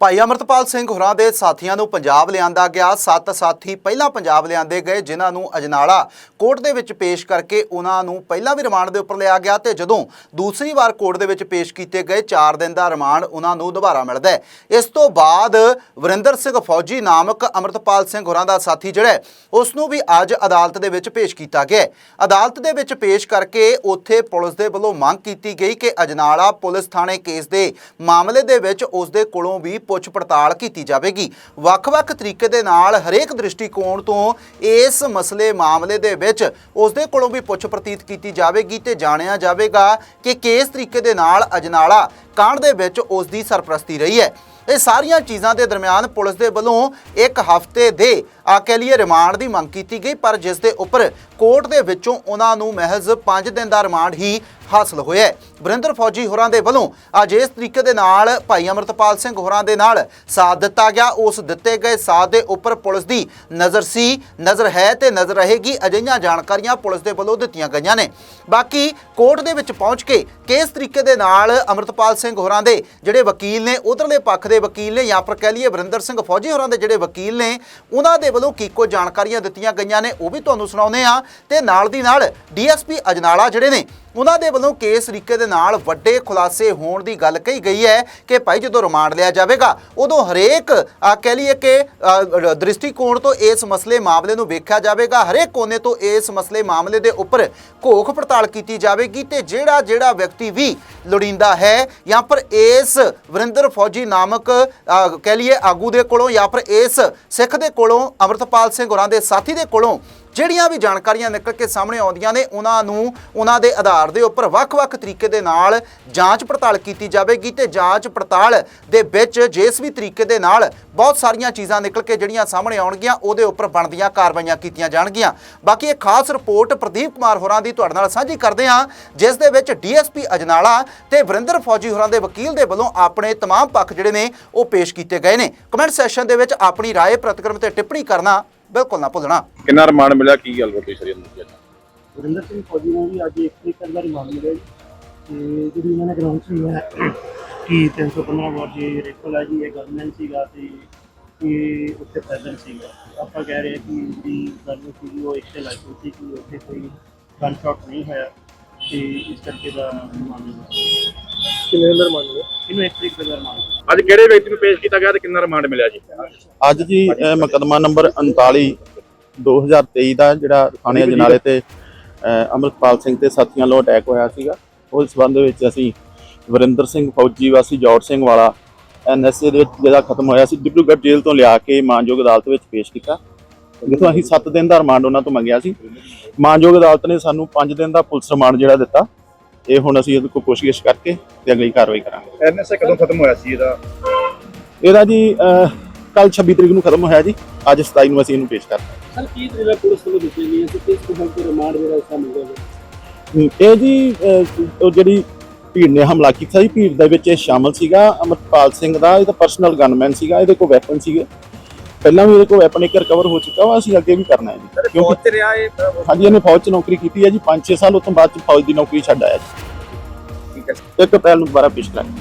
ਭਾਈ ਅਮਰਤਪਾਲ ਸਿੰਘ ਹੋਰਾਂ ਦੇ ਸਾਥੀਆਂ ਨੂੰ ਪੰਜਾਬ ਲਿਆਂਦਾ ਗਿਆ। ਸੱਤ ਸਾਥੀ ਪਹਿਲਾਂ ਪੰਜਾਬ ਲਿਆਂਦੇ ਗਏ, ਜਿਨ੍ਹਾਂ ਨੂੰ ਅਜਨਾਲਾ ਕੋਰਟ ਦੇ ਵਿੱਚ ਪੇਸ਼ ਕਰਕੇ ਉਹਨਾਂ ਨੂੰ ਪਹਿਲਾਂ ਵੀ ਰਿਮਾਂਡ ਦੇ ਉੱਪਰ ਲਿਆ ਗਿਆ ਤੇ ਜਦੋਂ ਦੂਸਰੀ ਵਾਰ ਕੋਰਟ ਦੇ ਵਿੱਚ ਪੇਸ਼ ਕੀਤੇ ਗਏ 4 ਦਿਨ ਦਾ ਰਿਮਾਂਡ ਉਹਨਾਂ ਨੂੰ ਦੁਬਾਰਾ ਮਿਲਦਾ ਹੈ। ਇਸ ਤੋਂ ਬਾਅਦ ਵਰਿੰਦਰ ਸਿੰਘ ਫੌਜੀ ਨਾਮਕ ਅਮਰਤਪਾਲ ਸਿੰਘ ਹੋਰਾਂ ਦਾ ਸਾਥੀ ਜਿਹੜਾ ਉਸ ਨੂੰ ਵੀ ਅੱਜ ਅਦਾਲਤ ਦੇ ਵਿੱਚ ਪੇਸ਼ ਕੀਤਾ ਗਿਆ ਅਦਾਲਤ ਦੇ ਵਿੱਚ ਪੇਸ਼ ਕਰਕੇ ਉੱਥੇ ਪੁਲਿਸ ਦੇ ਵੱਲੋਂ ਮੰਗ ਕੀਤੀ ਗਈ ਕਿ ਅਜਨਾਲਾ ਪੁਲਿਸ ਥਾਣੇ ਕੇਸ ਦੇ ਮਾਮਲੇ ਦੇ ਵਿੱਚ ਉਸ ਦੇ ਕੋਲੋਂ ਵੀ ਪੁੱਛ ਪੜਤਾਲ ਕੀਤੀ ਜਾਵੇਗੀ। ਵੱਖ-ਵੱਖ ਤਰੀਕੇ ਦੇ ਨਾਲ ਹਰੇਕ ਦ੍ਰਿਸ਼ਟੀਕੋਣ ਤੋਂ ਇਸ ਮਸਲੇ ਮਾਮਲੇ ਦੇ ਵਿੱਚ ਉਸ ਦੇ ਕੋਲੋਂ ਵੀ ਪੁੱਛ ਪ੍ਰਤੀਤ ਕੀਤੀ ਜਾਵੇਗੀ ਤੇ ਜਾਣਿਆ ਜਾਵੇਗਾ ਕਿ ਕਿਸ ਤਰੀਕੇ ਦੇ ਨਾਲ ਅਜਨਾਲਾ ਕਾਂਡ ਦੇ ਵਿੱਚ ਉਸ ਦੀ ਸਰਪ੍ਰਸਤੀ ਰਹੀ ਹੈ। ਇਹ ਸਾਰੀਆਂ ਚੀਜ਼ਾਂ ਦੇ ਦਰਮਿਆਨ ਪੁਲਿਸ ਦੇ ਵੱਲੋਂ ਇੱਕ ਹਫ਼ਤੇ ਦੇ ਆ ਕਹਿ ਲਈਏ ਰਿਮਾਂਡ ਦੀ ਮੰਗ ਕੀਤੀ ਗਈ, ਪਰ ਜਿਸ ਦੇ ਉੱਪਰ ਕੋਰਟ ਦੇ ਵਿੱਚੋਂ ਉਹਨਾਂ ਨੂੰ ਮਹਿਜ਼ 5 ਦਿਨ ਦਾ ਰਿਮਾਂਡ ਹੀ ਹਾਸਲ ਹੋਇਆ ਹੈ। ਵਰਿੰਦਰ ਫੌਜੀ ਹੋਰਾਂ ਦੇ ਵੱਲੋਂ ਅੱਜ ਇਸ ਤਰੀਕੇ ਦੇ ਨਾਲ ਭਾਈ ਅਮਰਤਪਾਲ ਸਿੰਘ ਹੋਰਾਂ ਦੇ ਨਾਲ ਸਾਥ ਦਿੱਤਾ ਗਿਆ। ਉਸ ਦਿੱਤੇ ਗਏ ਸਾਥ ਦੇ ਉੱਪਰ ਪੁਲਿਸ ਦੀ ਨਜ਼ਰ ਸੀ, ਨਜ਼ਰ ਹੈ ਤੇ ਨਜ਼ਰ ਰਹੇਗੀ, ਅਜਿਹੀਆਂ ਜਾਣਕਾਰੀਆਂ ਪੁਲਿਸ ਦੇ ਵੱਲੋਂ ਦਿੱਤੀਆਂ ਗਈਆਂ ਨੇ। ਬਾਕੀ ਕੋਰਟ ਦੇ ਵਿੱਚ ਪਹੁੰਚ ਕੇ ਕਿਸ ਤਰੀਕੇ ਦੇ ਨਾਲ ਅਮਰਤਪਾਲ ਸਿੰਘ ਹੋਰਾਂ ਦੇ ਜਿਹੜੇ ਵਕੀਲ ਨੇ, ਉਧਰਲੇ ਪੱਖ ਦੇ ਵਕੀਲ ਨੇ, ਜਾਂ ਫਿਰ ਕਹਿ ਲਈਏ ਵਰਿੰਦਰ ਸਿੰਘ ਫੌਜੀ ਹੋਰਾਂ ਦੇ ਜਿਹੜੇ ਵਕੀਲ ਨੇ, ਉਹਨਾਂ ਦੇ ਵੱਲੋਂ ਕੀ ਕੁਝ ਜਾਣਕਾਰੀਆਂ ਦਿੱਤੀਆਂ ਗਈਆਂ ਨੇ, ਉਹ ਵੀ ਤੁਹਾਨੂੰ ਸੁਣਾਉਂਦੇ ਆ ਤੇ ਨਾਲ ਦੀ ਨਾਲ ਡੀਐਸਪੀ ਅਜਨਾਲਾ ਜਿਹੜੇ ਨੇ, ਉਹਨਾਂ ਦੇ ਵੱਲੋਂ ਕੇਸ ਤਰੀਕੇ ਦੇ ਨਾਲ ਵੱਡੇ ਖੁਲਾਸੇ ਹੋਣ ਦੀ ਗੱਲ ਕਹੀ ਗਈ ਹੈ ਕਿ ਭਾਈ ਜਦੋਂ ਰਿਮਾਂਡ ਲਿਆ ਜਾਵੇਗਾ, ਉਦੋਂ ਹਰੇਕ ਕਹਿ ਲਈਏ ਕਿ ਦ੍ਰਿਸ਼ਟੀਕੋਣ ਤੋਂ ਇਸ ਮਸਲੇ ਮਾਮਲੇ ਨੂੰ ਵੇਖਿਆ ਜਾਵੇਗਾ, ਹਰੇਕ ਕੋਨੇ ਤੋਂ ਇਸ ਮਸਲੇ ਮਾਮਲੇ ਦੇ ਉੱਪਰ ਘੋਖ ਪੜਤਾਲ ਕੀਤੀ ਜਾਵੇਗੀ ਤੇ ਜਿਹੜਾ ਜਿਹੜਾ ਵਿਅਕਤੀ ਵੀ ਲੋੜੀਂਦਾ ਹੈ, ਜਾਂ ਪਰ ਇਸ ਵਰਿੰਦਰ ਫੌਜੀ ਨਾਮਕ ਅ, ਕਹਿ ਲਈਏ ਆਗੂ ਦੇ ਕੋਲੋਂ ਜਾਂ ਫਿਰ ਇਸ ਸਿੱਖ ਦੇ ਕੋਲੋਂ ਅਮਰਤਪਾਲ ਸਿੰਘ ਹੋਰਾਂ ਦੇ ਸਾਥੀ ਦੇ ਕੋਲੋਂ ਜਿਹੜੀਆਂ ਵੀ ਜਾਣਕਾਰੀਆਂ ਨਿਕਲ ਕੇ ਸਾਹਮਣੇ ਆਉਂਦੀਆਂ ਨੇ ਉਹਨਾਂ ਨੂੰ ਉਹਨਾਂ ਦੇ ਆਧਾਰ ਦੇ ਉੱਪਰ ਵੱਖ-ਵੱਖ ਤਰੀਕੇ ਦੇ ਨਾਲ ਜਾਂਚ ਪੜਤਾਲ ਕੀਤੀ ਜਾਵੇਗੀ ਤੇ ਜਾਂਚ ਪੜਤਾਲ ਦੇ ਵਿੱਚ ਜਿਸ ਵੀ ਤਰੀਕੇ ਦੇ ਨਾਲ ਬਹੁਤ ਸਾਰੀਆਂ ਚੀਜ਼ਾਂ ਨਿਕਲ ਕੇ ਜਿਹੜੀਆਂ ਸਾਹਮਣੇ ਆਉਣਗੀਆਂ ਉਹਦੇ ਉੱਪਰ ਬਣਦੀਆਂ ਕਾਰਵਾਈਆਂ ਕੀਤੀਆਂ ਜਾਣਗੀਆਂ ਬਾਕੀ ਇਹ ਖਾਸ ਰਿਪੋਰਟ ਪ੍ਰਦੀਪ ਕੁਮਾਰ ਹੋਰਾਂ ਦੀ ਤੁਹਾਡੇ ਨਾਲ ਸਾਂਝੀ ਕਰਦੇ ਹਾਂ ਜਿਸ ਦੇ ਵਿੱਚ ਡੀਐਸਪੀ ਅਜਨਾਲਾ ਤੇ ਵਰਿੰਦਰ ਫੌਜੀ ਹੋਰਾਂ ਦੇ ਵਕੀਲ ਦੇ ਵੱਲੋਂ ਆਪਣੇ तमाम ਪੱਖ ਜਿਹੜੇ ਨੇ ਉਹ ਪੇਸ਼ ਕੀਤੇ ਗਏ ਨੇ ਕਮੈਂਟ ਸੈਸ਼ਨ ਦੇ ਵਿੱਚ ਆਪਣੀ رائے ਪ੍ਰਤੀਕਰਮ ਤੇ ਟਿੱਪਣੀ ਕਰਨਾ ਬਿਲਕੁਲ ਨਾ ਭੁੱਲਣਾ। ਕਿੰਨਾ ਰਿਮਾਂਡ ਮਿਲਿਆ? ਕੀ ਗੱਲ ਹੋਈ ਸਰੀ ਨੂੰ? ਵਰਿੰਦਰ ਸਿੰਘ ਫੌਜੀ ਨੂੰ ਵੀ ਅੱਜ ਇੱਕ ਤਰੀਕ ਦਾ ਰਿਮਾਂਡ ਮਿਲਿਆ ਜੀ। ਤੇ ਜਿਹੜੀ ਇਹਨਾਂ ਨੇ ਗਰਾਊਂਡ ਸੀ ਹੈ ਕਿ 315 ਵਾਰ ਜੀ ਰੇਕਲ ਹੈ ਜੀ ਇਹ ਗਵਰਨਮੈਂਟ ਸੀਗਾ ਤੇ ਇਹ ਉੱਥੇ ਪ੍ਰੈਜ਼ੈਂਟ ਸੀਗਾ। ਆਪਾਂ ਕਹਿ ਰਹੇ ਹਾਂ ਕਿ ਜਿਹੜੀ ਗਵਰਨਮੈਂਟ ਸੀ ਉਹ ਇੱਕ ਲਾਇਸੈਂਸ ਸੀ ਕਿ ਉੱਥੇ ਕੋਈ ਗਨ ਸ਼ਾਟ ਨਹੀਂ ਹੋਇਆ। ਤੇ ਇਸ ਕਰਕੇ ਦਾ ਰਿਮਾਂਡ ਮਿਲਿਆ ਕਿੰਨੇ ਦਿਨ ਰਿਮਾਂਡ ਮਿਲਿਆ? ਇਹਨੂੰ ਇੱਕ ਤਰੀਕ ਦਾ ਰਿਮਾਂਡ ਮਿਲਿਆ। ਅੱਜ ਕਿਹੜੇ ਵਿਅਕਤੀ ਨੂੰ ਪੇਸ਼ ਕੀਤਾ ਗਿਆ ਤੇ ਕਿੰਨਾ ਰਿਮਾਂਡ ਮਿਲਿਆ ਜੀ? ਅੱਜ ਜੀ ਮੁਕੱਦਮਾ ਨੰਬਰ 39 2023 ਦਾ ਜਿਹੜਾ ਥਾਣੇ ਅਜਨਾਲੇ ਤੇ ਅਹ ਅੰਮ੍ਰਿਤਪਾਲ ਸਿੰਘ ਤੇ ਸਾਥੀਆਂ ਵੱਲੋਂ ਅਟੈਕ ਹੋਇਆ ਸੀਗਾ। ਉਸ ਸਬੰਧ ਵਿੱਚ ਅਸੀਂ ਵਰਿੰਦਰ ਸਿੰਘ ਫੌਜੀ ਵਾਸੀ ਜੌੜ ਸਿੰਘ ਵਾਲਾ ਐਨਐਸਏ ਦੇ ਵਿੱਚ ਜਿਹੜਾ ਖਤਮ ਹੋਇਆ ਸੀ ਡਿਬਰੂਗੜ੍ਹ ਜੇਲ੍ਹ ਤੋਂ ਲਿਆ ਕੇ ਮਾਨਯੋਗ ਅਦਾਲਤ ਵਿੱਚ ਪੇਸ਼ ਕੀਤਾ। ਜਿੱਥੋਂ ਅਸੀਂ 7 ਦਿਨ ਦਾ ਰਿਮਾਂਡ ਉਹਨਾਂ ਤੋਂ ਮੰਗਿਆ ਸੀ। ਮਾਨਯੋਗ ਅਦਾਲਤ ਨੇ ਸਾਨੂੰ 5 ਦਿਨ ਦਾ ਪੁਲਿਸ ਰਿਮਾਂਡ ਜਿਹੜਾ ਦਿੱਤਾ। ਇਹ ਹੁਣ ਅਸੀਂ ਇਹਦੇ ਕੋਲ ਪੁੱਛਗਿੱਛ ਕਰਕੇ ਤੇ ਅਗਲੀ ਕਾਰਵਾਈ ਕਰਾਂਗੇ। ਐਨਐਸਏ ਕਦੋਂ ਖਤਮ ਹੋਇਆ ਸੀ ਇਹਦਾ? ਇਹਦਾ ਜੀ ਕੱਲ 26 ਤਰੀਕ ਨੂੰ ਖਤਮ ਹੋਇਆ ਜੀ। ਅੱਜ 27 ਨੂੰ ਅਸੀਂ ਇਹਨੂੰ ਪੇਸ਼ ਕਰਤਾ ਸਰ ਕੀ ਜਿਹੜਾ ਪੁਲਿਸ ਵੱਲੋਂ ਦਿੱਤੀ ਗਈ ਹੈ? ਕਿ ਕਿਸ ਕਿਸਮ ਦੇ ਰਿਮਾਂਡ ਜਿਹੜਾ ਉਸ ਦਾ ਇਹ ਜੀ ਉਹ ਜਿਹੜੀ ਭੀੜ ਨੇ ਹਮਲਾ ਕੀਤਾ ਸੀ ਭੀੜ ਦੇ ਵਿੱਚ ਇਹ ਸ਼ਾਮਲ ਸੀਗਾ। ਅਮਰਪਾਲ ਸਿੰਘ ਦਾ ਇਹ ਤਾਂ ਪਰਸਨਲ ਗਨਮੈਨ ਸੀਗਾ ਇਹਦੇ ਕੋਲ ਵੈਪਨ ਸੀਗੇ। ਪਹਿਲਾਂ ਵੀ ਇਹਦੇ ਕੋਲ ਵੈਪਨ ਇੱਕ ਰਿਕਵਰ ਹੋ ਚੁੱਕਾ ਵਾ ਅਸੀਂ ਅੱਗੇ ਵੀ ਕਰਨਾ ਹੈ ਜੀ। ਕਿਉਂਕਿ ਰਿਹਾ ਇਹ ਹਾਂਜੀ ਇਹਨੇ ਫੌਜ 'ਚ ਨੌਕਰੀ ਕੀਤੀ ਹੈ ਜੀ। 5-6 ਸਾਲ ਉਸ ਤੋਂ ਬਾਅਦ 'ਚ ਫੌਜ ਦੀ ਨੌਕਰੀ ਛੱਡ ਆਇਆ ਜੀ। ਠੀਕ ਹੈ। ਇੱਕ ਅਪ੍ਰੈਲ ਨੂੰ ਦੁਬਾਰਾ ਪੇਸ਼ ਕਰਾਂਗੇ।